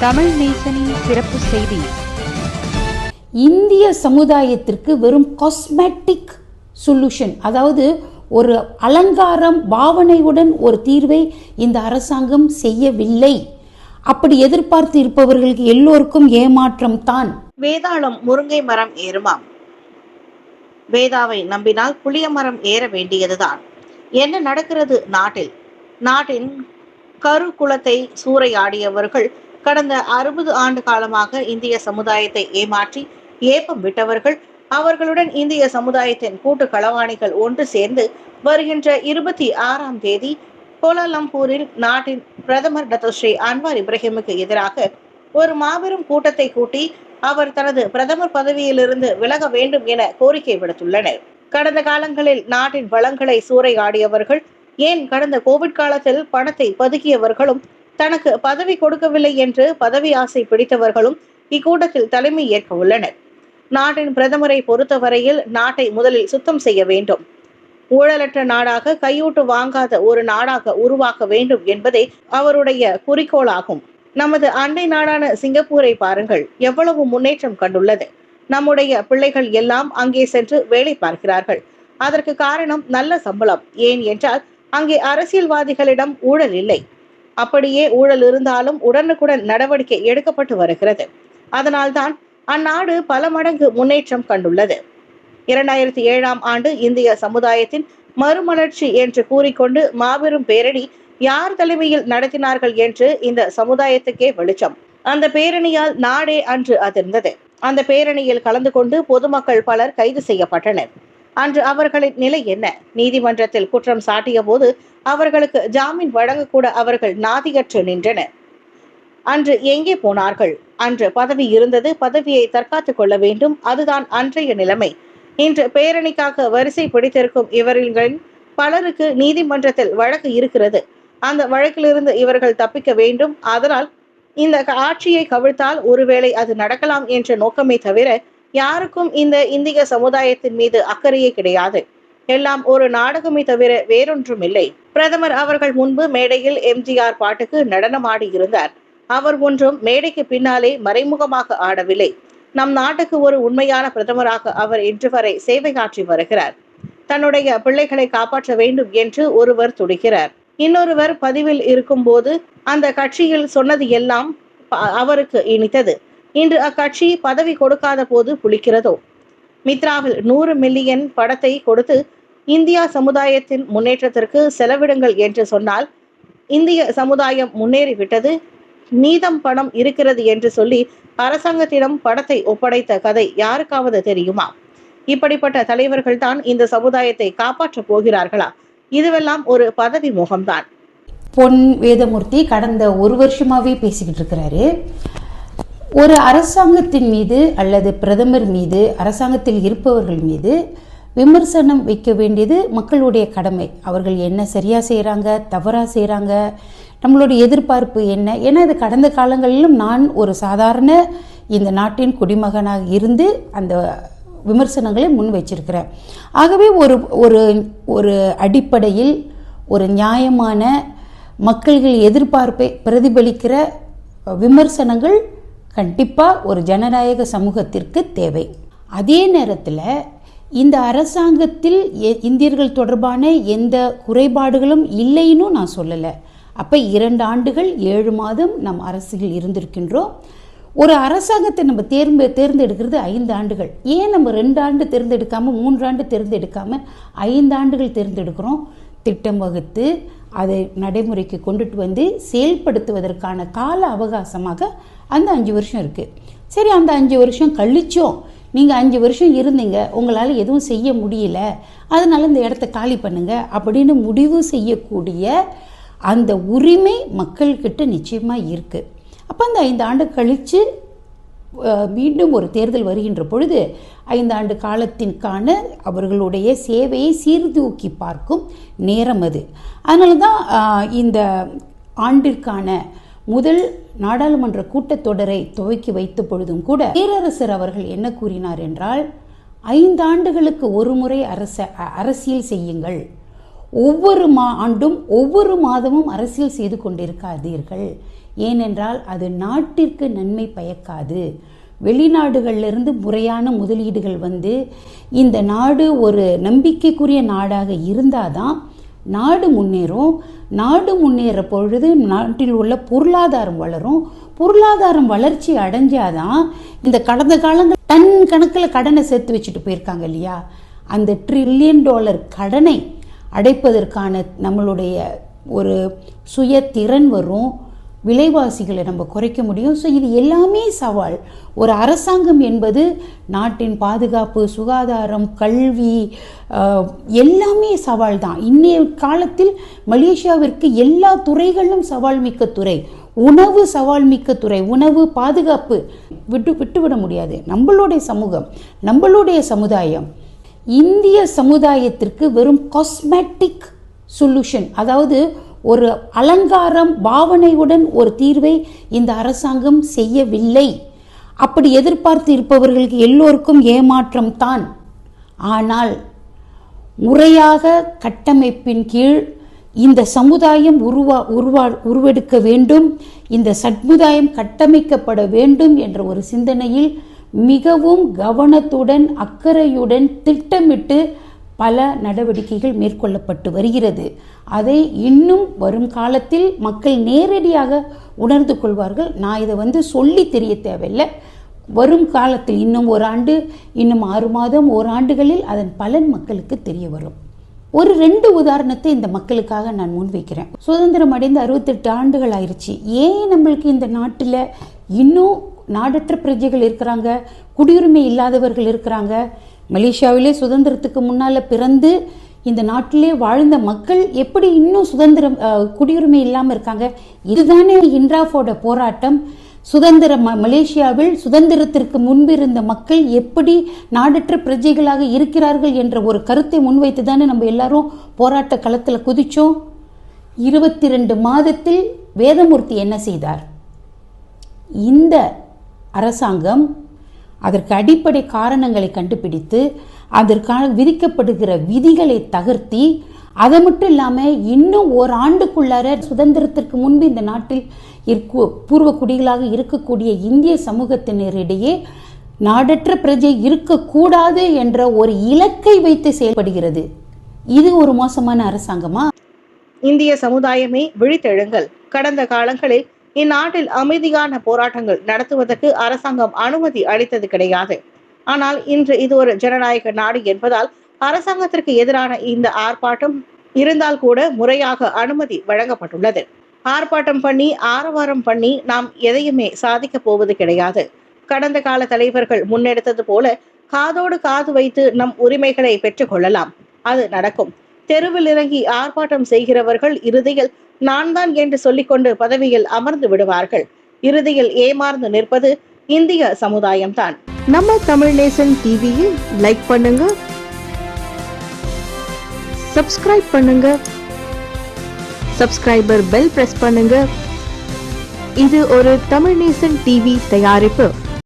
தமிழ் நேசனின் சிறப்பு செய்தி. இந்திய சமுதாயத்திற்கு வெறும் காஸ்மெட்டிக் சொல்யூஷன் அதாவது ஒரு அலங்காரம் பாவனையுடன் ஒரு தீர்வை இந்த அரசாங்கம் செய்யவில்லை. அப்படி எதிர்பார்த்து இருப்பவர்களுக்கு எல்லோருக்கும் ஏமாற்றம் தான். வேதாளம் முருங்கை மரம் ஏறுமாம். வேதாவை நம்பினால் புளிய மரம் ஏற வேண்டியதுதான். என்ன நடக்கிறது நாட்டில்? நாட்டின் கருக்குலத்தை சூறையாடியவர்கள் கடந்த அறுபது ஆண்டு காலமாக இந்திய சமுதாயத்தை ஏமாற்றி ஏப்பம் விட்டவர்கள் அவர்களுடன் இந்திய சமுதாயத்தின் கூட்டு களவாணிகள் ஒன்று சேர்ந்து வருகின்ற இருபத்தி ஆறாம் தேதி கோலாலம்பூரில் நாட்டின் பிரதமர் டத்தோஸ்ரீ அன்வார் இப்ராஹிமுக்கு எதிராக ஒரு மாபெரும் கூட்டத்தை கூட்டி அவர் தனது பிரதமர் பதவியிலிருந்து விலக வேண்டும் என கோரிக்கை விடுத்துள்ளனர். கடந்த காலங்களில் நாட்டின் வளங்களை சூறையாடியவர்கள் ஏன் கடந்த கோவிட் காலத்தில் பணத்தை பதுக்கியவர்களும் தனக்கு பதவி கொடுக்கவில்லை என்று பதவி ஆசை பிடித்தவர்களும் இக்கூட்டத்தில் தலைமை ஏற்க உள்ளனர். நாட்டின் பிரதமரை பொறுத்தவரையில் நாட்டை முதலில் சுத்தம் செய்ய வேண்டும். ஊழலற்ற நாடாக கையூட்டு வாங்காத ஒரு நாடாக உருவாக்க வேண்டும் என்பதே அவருடைய குறிக்கோளாகும். நமது அண்டை நாடான சிங்கப்பூரை பாருங்கள் எவ்வளவு முன்னேற்றம் கண்டுள்ளது. நம்முடைய பிள்ளைகள் எல்லாம் அங்கே சென்று வேலை பார்க்கிறார்கள். அதற்கு காரணம் நல்ல சம்பளம். ஏன் என்றால் அங்கே அரசியல்வாதிகளிடம் ஊழல் இல்லை. அப்படியே ஊழல் இருந்தாலும் உடனுக்குடன் நடவடிக்கை எடுக்கப்பட்டு வருகிறது. அதனால்தான் அந்நாடு பல மடங்கு முன்னேற்றம் கண்டுள்ளது. இரண்டாயிரத்தி ஏழாம் ஆண்டு இந்திய சமுதாயத்தின் மறுமலர்ச்சி என்று கூறிக்கொண்டு மாபெரும் பேரணி யார் தலைமையில் நடத்தினார்கள் என்று இந்த சமுதாயத்துக்கே வெளிச்சம். அந்த பேரணியால் நாடே அன்று அதிர்ந்தது. அந்த பேரணியில் கலந்து கொண்டு பொதுமக்கள் பலர் கைது செய்யப்பட்டனர். அன்று அவர்களின் நிலை என்ன? நீதிமன்றத்தில் குற்றம் சாட்டிய போது அவர்களுக்கு ஜாமீன் வழங்கக்கூட அவர்கள் நாதியற்று நின்றனர். அன்று எங்கே போனார்கள்? அன்று பதவி இருந்தது பதவியை தற்காத்துக் கொள்ள வேண்டும். அதுதான் அன்றைய நிலைமை. இன்று பேரணிக்காக வரிசை பிடித்திருக்கும் இவர்களின் பலருக்கு நீதிமன்றத்தில் வழக்கு இருக்கிறது. அந்த வழக்கிலிருந்து இவர்கள் தப்பிக்க வேண்டும். அதனால் இந்த ஆட்சியை கவிழ்த்தால் ஒருவேளை அது நடக்கலாம் என்ற நோக்கமே தவிர யாருக்கும் இந்த இந்திய சமுதாயத்தின் மீது அக்கறையே கிடையாது. எல்லாம் ஒரு நாடகமே தவிர வேறொன்றும் இல்லை பிரதமர் அவர்கள் முன்பு மேடையில் எம்ஜிஆர் பாட்டுக்கு நடனமாடி இருந்தார். அவர் ஒன்றும் மேடைக்கு பின்னாலே மறைமுகமாக ஆடவில்லை. நம் நாட்டுக்கு ஒரு உண்மையான பிரதமராக அவர் இன்று வரை சேவையாற்றி வருகிறார். தன்னுடைய பிள்ளைகளை காப்பாற்ற வேண்டும் என்று ஒருவர் துடிக்கிறார். இன்னொருவர் பதிவில் இருக்கும்போது அந்த கட்சியில் சொன்னது எல்லாம் அவருக்கு இனித்தது. இன்று அக்கட்சி பதவி கொடுக்காத போது புளிக்கிறதோ மித்ராவில் நூறு மில்லியன் படத்தை கொடுத்து இந்தியா சமுதாயத்தின் முன்னேற்றத்திற்கு செலவிடுங்கள் என்று சொன்னால் இந்திய சமுதாயம் முன்னேறிவிட்டது மீதம் பணம் இருக்கிறது என்று சொல்லி அரசாங்கத்திடம் படத்தை ஒப்படைத்த கதை யாருக்காவது தெரியுமா? இப்படிப்பட்ட தலைவர்கள் தான் இந்த சமுதாயத்தை காப்பாற்றப் போகிறார்களா? இதுவெல்லாம் ஒரு பதவி முகம்தான். பொன் வேதமூர்த்தி கடந்த ஒரு வருஷமாவே பேசிக்கிட்டு இருக்கிறாரு. ஒரு அரசாங்கத்தின் மீது அல்லது பிரதமர் மீது அரசாங்கத்தில் இருப்பவர்கள் மீது விமர்சனம் வைக்க வேண்டியது மக்களுடைய கடமை. அவர்கள் என்ன சரியாக செய்கிறாங்க தவறாக செய்கிறாங்க நம்மளுடைய எதிர்பார்ப்பு என்ன? ஏன்னா இது கடந்த காலங்களிலும் நான் ஒரு சாதாரண இந்த நாட்டின் குடிமகனாக இருந்து அந்த விமர்சனங்களை முன் வச்சிருக்கிறேன். ஆகவே ஒரு ஒரு ஒரு அடிப்படையில் ஒரு நியாயமான மக்கள்கள் எதிர்பார்ப்பை பிரதிபலிக்கிற விமர்சனங்கள் கண்டிப்பாக ஒரு ஜனநாயக சமூகத்திற்கு தேவை. அதே நேரத்தில் இந்த அரசாங்கத்தில் இந்தியர்கள் தொடர்பான எந்த குறைபாடுகளும் இல்லைன்னு நான் சொல்லலை. அப்போ இரண்டு ஆண்டுகள் ஏழு மாதம் நம் அரசியல் இருந்திருக்கின்றோம். ஒரு அரசாங்கத்தை நம்ம தேர்ந்து தேர்ந்தெடுக்கிறது ஐந்து ஆண்டுகள். ஏன் நம்ம ரெண்டு ஆண்டு தேர்ந்தெடுக்காமல் மூன்றாண்டு தேர்ந்தெடுக்காமல் ஐந்து ஆண்டுகள் தேர்ந்தெடுக்கிறோம்? திட்டம் வகுத்து அதை நடைமுறைக்கு கொண்டுட்டு வந்து செயல்படுத்துவதற்கான கால அவகாசமாக அந்த அஞ்சு வருஷம் இருக்குது சரி அந்த அஞ்சு வருஷம் கழிச்சோம் நீங்கள் அஞ்சு வருஷம் இருந்தீங்க உங்களால் எதுவும் செய்ய முடியல அதனால் இந்த இடத்த காலி பண்ணுங்க அப்படின்னு முடிவு செய்யக்கூடிய அந்த உரிமை மக்கள்கிட்ட நிச்சயமாக இருக்குது அப்போ அந்த ஐந்து ஆண்டு கழித்து மீண்டும் ஒரு தேர்தல் வருகின்ற பொழுது ஐந்தாண்டு காலத்திற்கான அவர்களுடைய சேவையை சீர்தூக்கி பார்க்கும் நேரம் அது. அதனால தான் இந்த ஆண்டிற்கான முதல் நாடாளுமன்ற கூட்டத்தொடரை துவக்கி வைத்த பொழுதும் கூட பேரரசர் அவர்கள் என்ன கூறினார் என்றால் ஐந்தாண்டுகளுக்கு ஒரு முறை அரச அரசியல் செய்யுங்கள். ஒவ்வொரு மா ஆண்டும் ஒவ்வொரு மாதமும் அரசியல் செய்து கொண்டிருக்காதீர்கள். ஏனென்றால் அது நாட்டிற்கு நன்மை பயக்காது. வெளிநாடுகளிலிருந்து முறையான முதலீடுகள் வந்து இந்த நாடு ஒரு நம்பிக்கைக்குரிய நாடாக இருந்தாதான் நாடு முன்னேறும். நாடு முன்னேற பொழுது நாட்டில் உள்ள பொருளாதாரம் வளரும். பொருளாதாரம் வளர்ச்சி அடைஞ்சாதான் இந்த கடந்த காலங்கள் டன் கணக்கில் கடனை சேர்த்து வச்சுட்டு போயிருக்காங்க இல்லையா? அந்த ட்ரில்லியன் டாலர் கடனை அடைப்பதற்கான நம்மளுடைய ஒரு சுய திறன் வரும். விலைவாசிகளை நம்ம குறைக்க முடியும். ஸோ இது எல்லாமே சவால். ஒரு அரசாங்கம் என்பது நாட்டின் பாதுகாப்பு சுகாதாரம் கல்வி எல்லாமே சவால் தான். இன்னைய காலத்தில் மலேசியாவிற்கு எல்லா துறைகளிலும் சவால் மிக்க துறை. உணவு சவால் மிக்க துறை. உணவு பாதுகாப்பு விட்டு விட்டுவிட முடியாது. நம்மளுடைய சமூகம் நம்மளுடைய சமுதாயம் இந்திய சமுதாயத்திற்கு வெறும் காஸ்மெட்டிக் சொல்யூஷன் அதாவது ஒரு அலங்காரம் பாவனையுடன் ஒரு தீர்வை இந்த அரசாங்கம் செய்யவில்லை. அப்படி எதிர்பார்த்து இருப்பவர்களுக்கு எல்லோருக்கும் ஏமாற்றம் தான். ஆனால் முறையாக கட்டமைப்பின் கீழ் இந்த சமுதாயம் உருவா உருவா உருவெடுக்க வேண்டும் இந்த சமுதாயம் கட்டமைக்கப்பட வேண்டும் என்ற ஒரு சிந்தனையில் மிகவும் கவனத்துடன் அக்கறையுடன் திட்டமிட்டு பல நடவடிக்கைகள் மேற்கொள்ளப்பட்டு வருகிறது. அதை இன்னும் வரும் காலத்தில் மக்கள் நேரடியாக உணர்ந்து கொள்வார்கள். நான் இதை வந்து சொல்லி தெரிய தேவையில்லை. வரும் காலத்தில் இன்னும் ஒரு ஆண்டு இன்னும் ஆறு மாதம் ஓராண்டுகளில் அதன் பலன் மக்களுக்கு தெரிய வரும். ஒரு ரெண்டு உதாரணத்தை இந்த மக்களுக்காக நான் முன்வைக்கிறேன். சுதந்திரம் அடைந்து அறுபத்தெட்டு ஆண்டுகள் ஆயிடுச்சு ஏன் நம்மளுக்கு இந்த நாட்டில் இன்னும் நாடற்ற பிரஜைகள் இருக்கிறாங்க? குடியுரிமை இல்லாதவர்கள் இருக்கிறாங்க. மலேசியாவிலே சுதந்திரத்துக்கு முன்னால் பிறந்து இந்த நாட்டிலே வாழ்ந்த மக்கள் எப்படி இன்னும் சுதந்திரம் குடியுரிமை இல்லாமல் இருக்காங்க? இதுதானே இன்ட்ராஃபோட போராட்டம். சுதந்திர ம- மலேசியாவில் சுதந்திரத்திற்கு முன்பு இருந்த மக்கள் எப்படி நாடற்ற பிரஜைகளாக இருக்கிறார்கள் என்ற ஒரு கருத்தை முன்வைத்து தானே நம்ம எல்லாரும் போராட்ட களத்தில் குதித்தோம் இருபத்தி ரெண்டு மாதத்தில் வேதமூர்த்தி என்ன செய்தார்? இந்த அரசாங்கம் அதற்கு அடிப்படை காரணங்களை கண்டுபிடித்து அதற்கான விதிக்கப்படுகிற விதிகளை தகர்த்தி அது மட்டும் இல்லாமல் இன்னும் ஒரு ஆண்டுக்குள்ளார சுதந்திரத்திற்கு முன்பு இந்த நாட்டில் இருக்கு பூர்வ குடிகளாக இருக்கக்கூடிய இந்திய சமூகத்தினரிடையே நாடற்ற பிரஜை இருக்கக்கூடாது என்ற ஒரு இலக்கை வைத்து செயல்படுகிறது. இது ஒரு மோசமான அரசாங்கமா? இந்திய சமுதாயமே விழித்தெழுங்கள். கடந்த காலங்களில் இந்நாட்டில் அமைதியான போராட்டங்கள் நடத்துவதற்கு அரசாங்கம் அனுமதி அளித்தது கிடையாது. ஆனால் இன்று இது ஒரு ஜனநாயக நாடு என்பதால் அரசாங்கத்திற்கு எதிரான இந்த ஆர்ப்பாட்டம் இருந்தால் கூட முறையாக அனுமதி வழங்கப்பட்டுள்ளது. ஆர்ப்பாட்டம் பண்ணி ஆரவாரம் பண்ணி நாம் எதையுமே சாதிக்க போவது கிடையாது. கடந்த கால தலைவர்கள் முன்னெடுத்தது போல காதோடு காது வைத்து நம் உரிமைகளை பெற்றுக்கொள்ளலாம் அது நடக்கும். தெருவில் இறங்கி ஆர்ப்பாட்டம் செய்கிறவர்கள் இறுதியில் நான் தான் என்று சொல்லிக்கொண்டு பதவியில் அமர்ந்து விடுவார்கள். இறுதியில் ஏமாந்து நிற்பது இந்திய சமுதாயம்தான். நம்ம தமிழ் நேசன் டிவியை லைக் பண்ணுங்க. சப்ஸ்கிரைப் பண்ணுங்க. சப்ஸ்கிரைபர் பெல் பிரஸ் பண்ணுங்க. இது ஒரு தமிழ் நேசன் டிவி தயாரிப்பு.